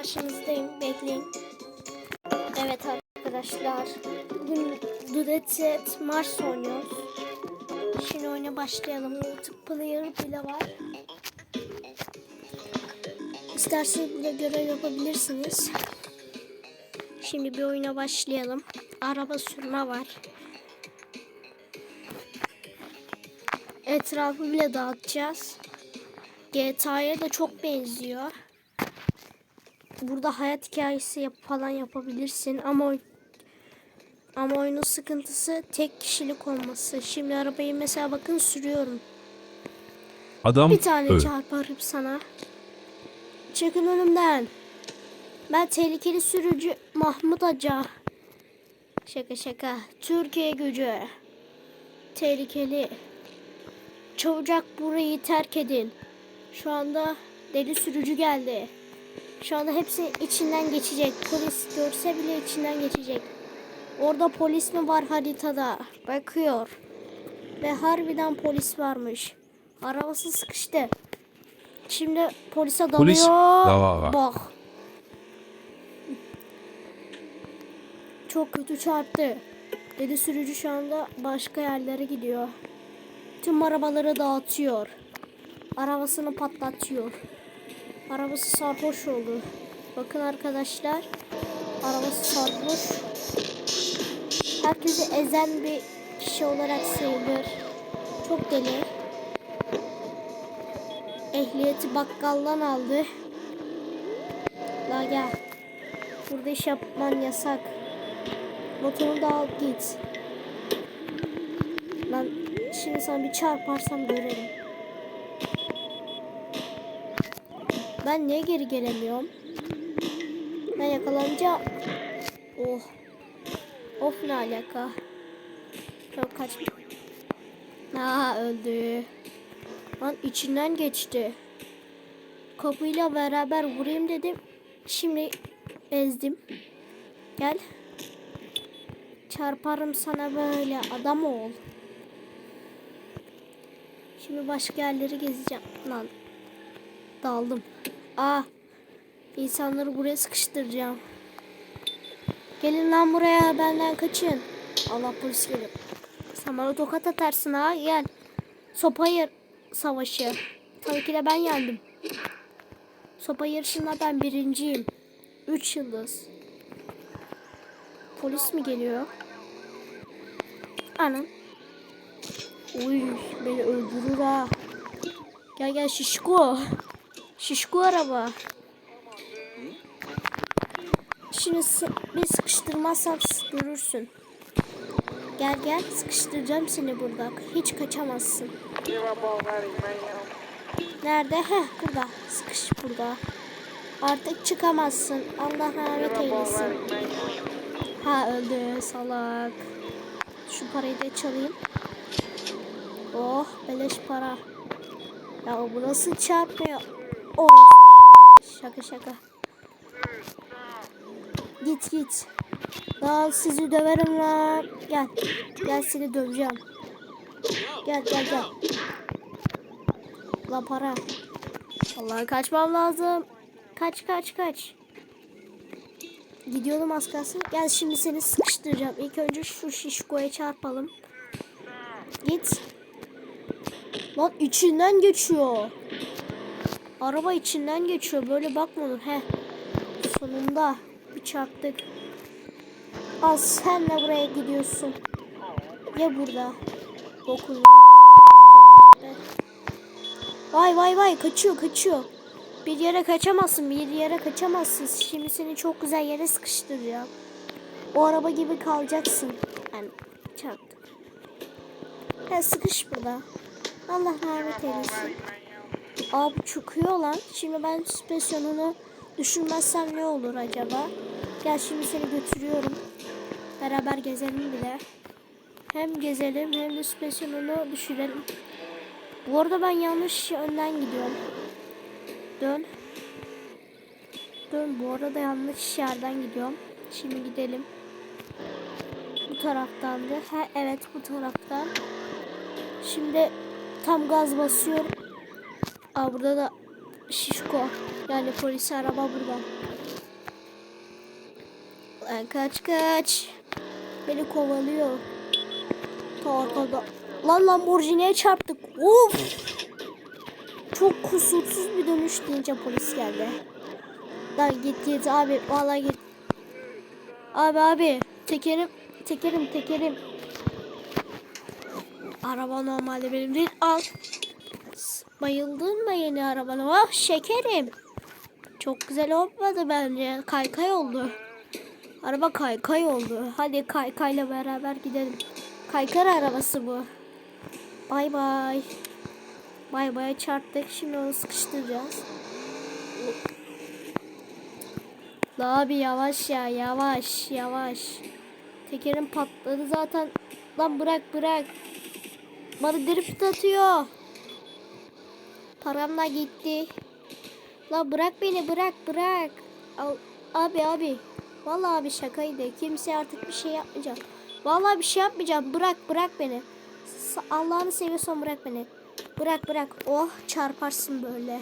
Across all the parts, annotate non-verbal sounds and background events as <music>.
karşınızdayım. Bekleyin. Evet arkadaşlar. Bugün Dudetet Mars oynuyoruz. Şimdi oyuna başlayalım. Multiplayer bile var. İsterseniz burada görev yapabilirsiniz. Şimdi bir oyuna başlayalım. Araba sürme var. Etrafı bile dağıtacağız. GTA'ya da çok benziyor. Burada hayat hikayesi yap falan yapabilirsin ama ama oyunun sıkıntısı tek kişilik olması. Şimdi arabayı mesela bakın sürüyorum. Adam Bir tane öl. çarparım sana. Çıkın önümden. Ben tehlikeli sürücü Mahmut Aca. Şaka şaka. Türkiye gücü. Tehlikeli. Çabucak burayı terk edin. Şu anda deli sürücü geldi. Şu anda hepsi içinden geçecek. Polis görse bile içinden geçecek. Orada polis mi var haritada? Bakıyor. Ve harbiden polis varmış. Arabası sıkıştı. Şimdi polise dalıyor. Polis- var. Bak. Çok kötü çarptı. Deli sürücü şu anda başka yerlere gidiyor. Tüm arabaları dağıtıyor. Arabasını patlatıyor. Arabası sarhoş oldu. Bakın arkadaşlar. Arabası sarhoş. Herkesi ezen bir kişi olarak sayılır. Çok deli. Ehliyeti bakkaldan aldı. La gel. Burada iş yapman yasak. Motorunu da al git. Lan şimdi sana bir çarparsam görelim. Ben niye geri gelemiyorum? Ben yakalanınca... Oh. Of ne alaka? Çok kaç. Aa öldü. Lan içinden geçti. Kapıyla beraber vurayım dedim. Şimdi ezdim. Gel. Çarparım sana böyle adam ol. Şimdi başka yerleri gezeceğim. Lan daldım. Aa insanları buraya sıkıştıracağım. Gelin lan buraya benden kaçın. Allah polis geliyor. Sen bana tokat atarsın ha gel. Sopa yer savaşı. Tabii ki de ben yendim. Sopa yarışında ben birinciyim. Üç yıldız. Polis mi geliyor? Anam. Uy beni öldürür ha. Gel gel şişko. Şişko araba. Şimdi bir sıkıştırmazsam görürsün. Gel gel sıkıştıracağım seni burada. Hiç kaçamazsın. Nerede? Heh burada. Sıkış burada. Artık çıkamazsın. Allah rahmet eylesin. Ha öldü salak. Şu parayı da çalayım. Oh beleş para. Ya bu nasıl çarpmıyor? Oh. Şaka şaka. Git git. Daha sizi döverim lan. Gel. Gel seni döveceğim. Gel gel gel. La para. Vallahi kaçmam lazım. Kaç kaç kaç. Gidiyorum az kalsın. Gel şimdi seni sıkıştıracağım. İlk önce şu şişkoya çarpalım. Git. Lan içinden geçiyor. Araba içinden geçiyor. Böyle bakma olur. He. Sonunda bir çarptık. Al sen de buraya gidiyorsun. Ya burada. Dokun. Vay vay vay kaçıyor kaçıyor. Bir yere kaçamazsın bir yere kaçamazsın. Şimdi seni çok güzel yere sıkıştıracağım. O araba gibi kalacaksın. Yani çarptık. Ya sıkış burada. Allah rahmet eylesin. Aa bu çıkıyor lan. Şimdi ben süspansiyonunu düşürmezsem ne olur acaba? Gel şimdi seni götürüyorum. Beraber gezelim bile. Hem gezelim hem de süspansiyonunu düşürelim. Bu arada ben yanlış önden gidiyorum. Dön. Dön. Bu arada yanlış yerden gidiyorum. Şimdi gidelim. Bu taraftandı. Ha, evet bu taraftan. Şimdi tam gaz basıyorum. Aa burada da şişko. Yani polis araba burada. Lan kaç kaç. Beni kovalıyor. Ta arkada. Lan Lamborghini'ye çarptık. Of. Çok kusursuz bir dönüş deyince polis geldi. Lan git git abi. Vallahi git. Abi abi. Tekerim. Tekerim tekerim. Araba normalde benim değil. Al. Bayıldın mı yeni arabana? Oh şekerim. Çok güzel olmadı bence. Kaykay oldu. Araba kaykay oldu. Hadi kaykayla beraber gidelim. Kaykar arabası bu. Bay bay. Bay bay çarptık. Şimdi onu sıkıştıracağız. La abi yavaş ya yavaş yavaş. Tekerim patladı zaten. Lan bırak bırak. Bana drift atıyor. Param da gitti. La bırak beni bırak bırak. Al, abi abi. Vallahi abi şakaydı. Kimse artık bir şey yapmayacağım. Vallahi bir şey yapmayacağım. Bırak bırak beni. Allah'ını seviyorsan bırak beni. Bırak bırak. Oh çarparsın böyle.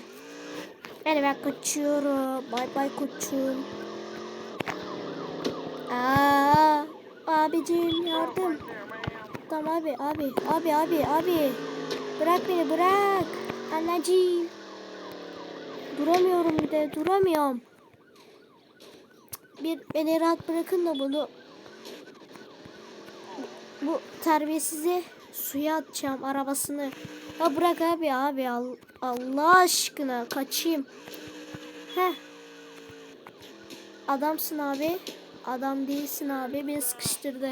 Yani ben kaçıyorum. Bay bay koçum. Aa, abicim yardım. Tamam abi abi abi abi abi. Bırak beni bırak. Anneciğim. Duramıyorum bir de duramıyorum. Bir beni rahat bırakın da bunu bu terbiyesizi suya atacağım arabasını. Ya bırak abi abi Al- Allah aşkına kaçayım. Heh. Adamsın abi. Adam değilsin abi. Beni sıkıştırdı.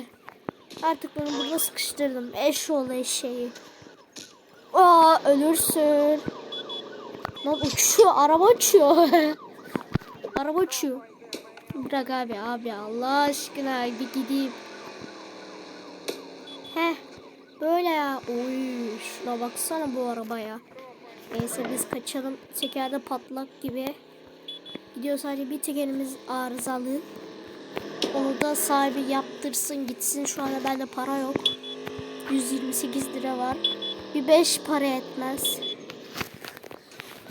Artık bunu burada sıkıştırdım. Eşoğlu eşeği. Aa ölürsün. Lan uçuyor. Araba uçuyor. <laughs> araba uçuyor. Bırak abi abi Allah aşkına bir gideyim. Heh. Böyle ya. Oy şuna baksana bu arabaya. Neyse biz kaçalım. Tekerde patlak gibi. Gidiyor sadece bir tekerimiz arızalı. Onu da sahibi yaptırsın gitsin. Şu anda bende para yok. 128 lira var. Bir 5 para etmez.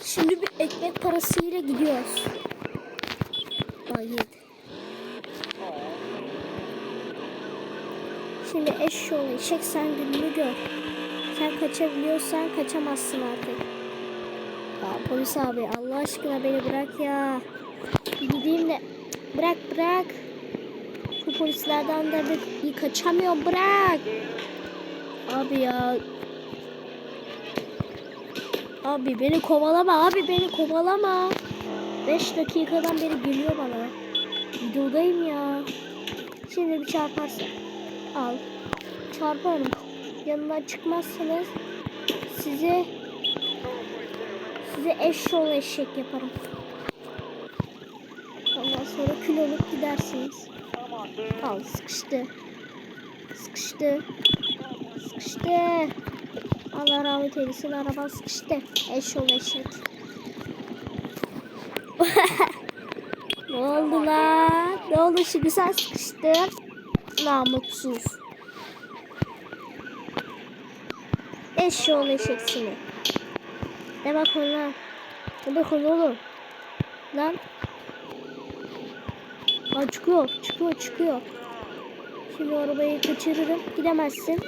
Şimdi bir ekmek parasıyla gidiyoruz. Hayır. Şimdi eşşoğlu eşek sen gününü gör. Sen kaçabiliyorsan kaçamazsın artık. Ya polis abi Allah aşkına beni bırak ya. Gideyim de bırak bırak. Bu polislerden de bir, kaçamıyorum bırak. Abi ya. Abi beni kovalama abi beni kovalama. 5 dakikadan beri geliyor bana. Videodayım ya. Şimdi bir çarparsın. Al. Çarparım. Yanından çıkmazsanız size size eşşoğlu eşek yaparım. Ondan sonra kül olup gidersiniz. Al sıkıştı. Sıkıştı. Sıkıştı. Allah rahmet eylesin araba sıkıştı. Eşşoğlu eşek. <laughs> ne oldu lan? Ne oldu şimdi sen sıkıştın? Namutsuz. Eşşoğlu eşek seni. Ne bakın lan? Ne bakın oğlum? Lan. Lan çıkıyor, çıkıyor, çıkıyor. Şimdi arabayı kaçırırım. Gidemezsin.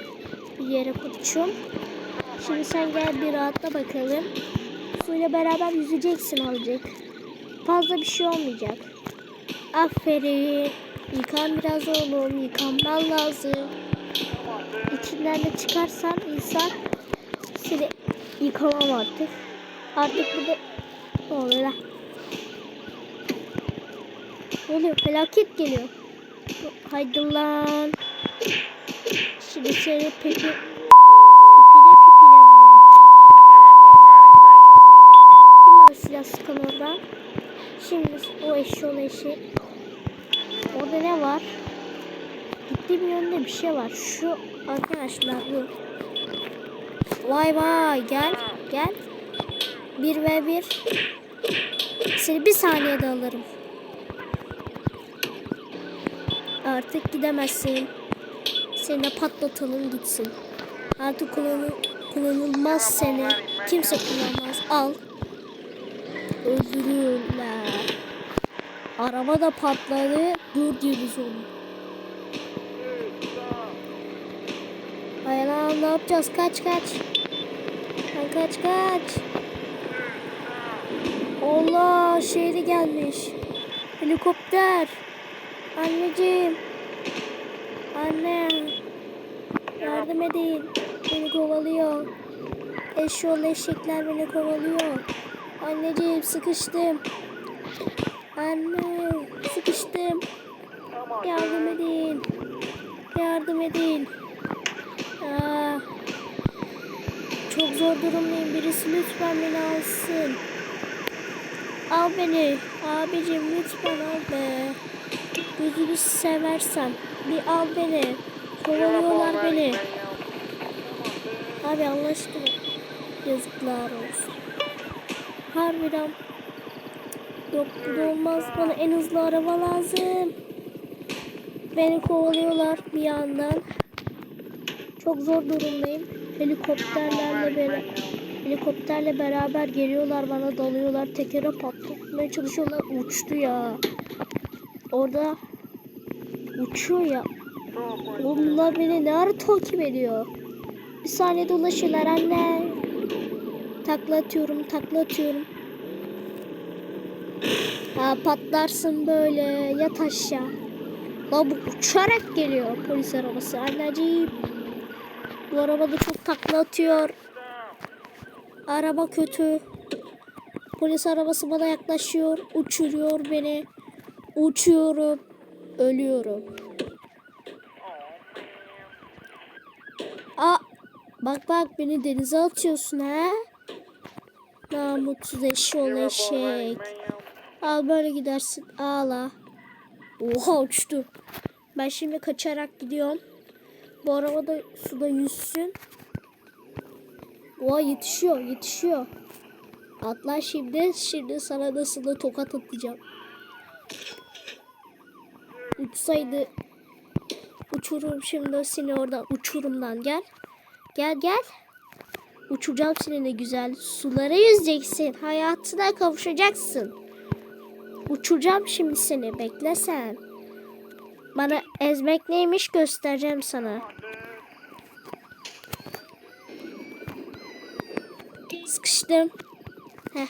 Bir yere koçum. Şimdi sen gel bir rahatla bakalım. Suyla beraber yüzeceksin azıcık. Fazla bir şey olmayacak. Aferin. Yıkan biraz oğlum. Yıkanman lazım. İçinden de çıkarsan insan seni yıkamam artık. Artık bu da ne oluyor lan? Ne oluyor? Felaket geliyor. Haydi lan. Şimdi seni pipi pipine pipine vurayım. Kim var silah sıkan orada? Şimdi o eşi. Orada ne var? Gittiğim yönde bir şey var. Şu arkadaşlar bu. Vay vay gel gel. 1 ve 1. Seni bir saniyede alırım. Artık gidemezsin. Seni de patlatalım gitsin. Artık kullanıl kullanılmaz seni. Kimse kullanmaz. Al. Öldürüyorlar. Araba da patladı. Dur diyoruz onu. Lan, ne yapacağız? Kaç kaç. Kaç kaç. Allah şehri gelmiş. Helikopter. Anneciğim. Annem. Yardım edin. Beni kovalıyor. Eşyol eşekler beni kovalıyor. Anneciğim sıkıştım. Anne sıkıştım. Yardım edin. Yardım edin. Aa, çok zor durumdayım. Birisi lütfen beni alsın. Al beni. Abicim lütfen al be. Gözünü seversen. Bir al beni. Kovalıyorlar beni. Abi Allah aşkına. Yazıklar olsun. Harbiden. Yok olmaz. Bana en hızlı araba lazım. Beni kovalıyorlar bir yandan. Çok zor durumdayım. Helikopterlerle beraber helikopterle beraber geliyorlar bana dalıyorlar. Tekere patlatmaya çalışıyorlar. Uçtu ya. Orada uçuyor ya. Onlar beni ne ara takip ediyor? Bir saniye dolaşırlar anne. Takla atıyorum, takla atıyorum. Ha, patlarsın böyle yat aşağı. La bu uçarak geliyor polis arabası anneciğim. Bu araba da çok takla atıyor. Araba kötü. Polis arabası bana yaklaşıyor. Uçuruyor beni. Uçuyorum. Ölüyorum. Aa, bak bak beni denize atıyorsun ha. Namutsuz eşşoğlu eşek. Al böyle gidersin. Ağla. Oha uçtu. Ben şimdi kaçarak gidiyorum. Bu araba da suda yüzsün. Oha yetişiyor yetişiyor. Atla şimdi. Şimdi sana nasıl da tokat atacağım. Uçsaydı uçurum şimdi seni oradan uçurumdan gel. Gel gel. Uçacağım seni ne güzel. Sulara yüzeceksin. Hayatına kavuşacaksın. Uçuracağım şimdi seni. Bekle sen. Bana ezmek neymiş göstereceğim sana. Sıkıştım. Heh.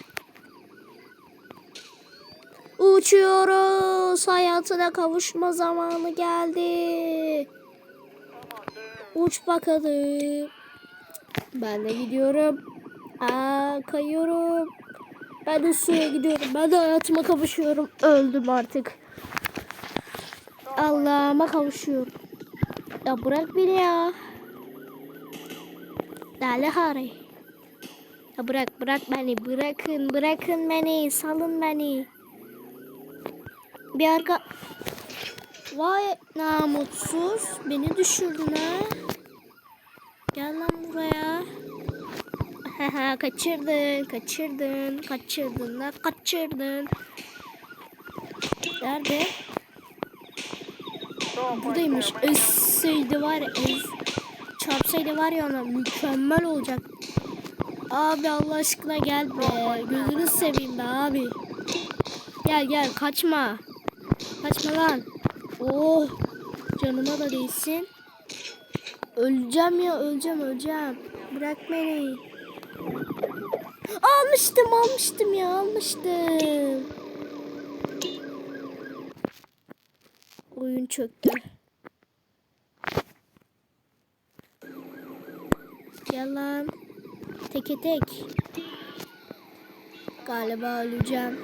Uçuyoruz. Hayatına kavuşma zamanı geldi. Uç bakalım. Ben de gidiyorum. Aa, kayıyorum. Ben de suya gidiyorum. Ben de hayatıma kavuşuyorum. Öldüm artık. Allah'ıma kavuşuyorum. Ya bırak beni ya. Dale hari. Ya bırak bırak beni. Bırakın bırakın beni. Salın beni. Bir arka... Vay namutsuz. Beni düşürdün ha. Gel lan buraya. Haha kaçırdın, kaçırdın, kaçırdın da kaçırdın. Nerede? Buradaymış. Esseydi var ya, ez, çarpsaydı var ya ona mükemmel olacak. Abi Allah aşkına gel be. Gözünü seveyim be abi. Gel gel kaçma. Kaçma lan. Oh. Canıma da değsin. Öleceğim ya öleceğim öleceğim. Bırak beni. Almıştım almıştım ya almıştım. Oyun çöktü. Gel lan. Teke tek. Galiba öleceğim.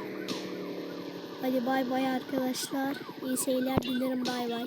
Hadi bay bay arkadaşlar. İyi seyirler dilerim bay bay.